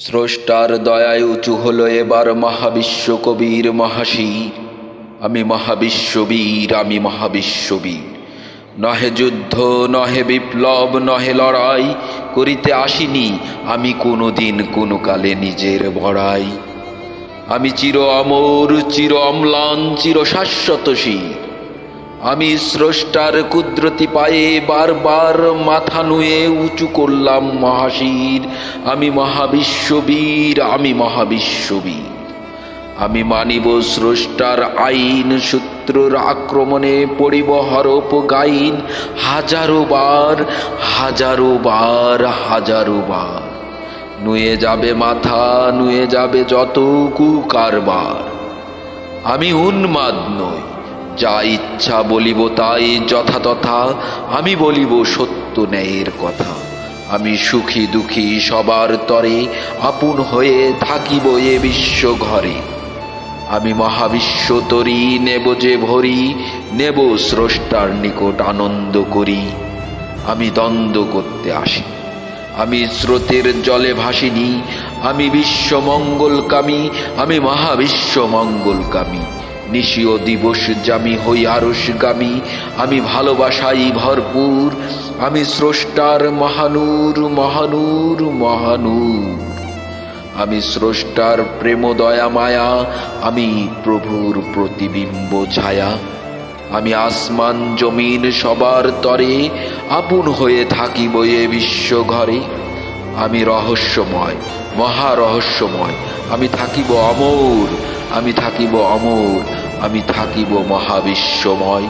স্রষ্টার দয়ায় উঁচু হলো এবার মহাবিশ্ব কবির মহাশীর আমি মহাবিশ্ববীর আমি মহাবিশ্ববীর। নহে যুদ্ধ, নহে বিপ্লব, নহে লড়াই, করিতে আসিনি আমি কোনো দিন কোনো কালে নিজের বড়াই। আমি চির অমর, চির অম্লান, চির শাশ্বতশীল। আমি স্রষ্টার কুদরতি পায়ে বারবার মাথা নুয়ে উঁচু করলাম মহাশীর। আমি মহাবিশ্ববীর আমি মহাবিশ্ববীর। আমি মানিব স্রষ্টার আইন, সূত্রর আক্রমণে পড়িব হরপ গাইন। হাজারো বার হাজারো বার হাজারো বার। নুয়ে যাবে মাথা, নুয়ে যাবে যত কুকারবার আমি উন্মাদ নই। যা ইচ্ছা বলিব তাই যথাতথা আমি বলিব সত্য ন্যায়ের কথা। আমি সুখী দুঃখী সবার তরে আপন হয়ে থাকিব এ বিশ্ব ঘরে। আমি মহাবিশ্ব তরি, নেব যে ভরি, নেব স্রষ্টার নিকট আনন্দ করি। আমি দ্বন্দ্ব করতে আসি। আমি স্রোতের জলে ভাসিনি। আমি বিশ্ব মঙ্গলকামী। আমি মহাবিশ্ব মঙ্গলকামী। নিশীয় দিবস জামি হই আরসগামী আমি ভালোবাসাই ভরপুর, আমি স্রষ্টার মহানূর মহানূর মহানূর। আমি স্রষ্টার প্রেম দয়া মায়া, আমি প্রভুর প্রতিবিম্ব ছায়া। আমি আসমান জমিন সবার তরে, আপন হয়ে থাকিব এ বিশ্ব ঘরে। আমি রহস্যময়, মহা রহস্যময়, আমি থাকিব অমর আমি থাকিব অমর আমি থাকিব মহাবিশ্বময়।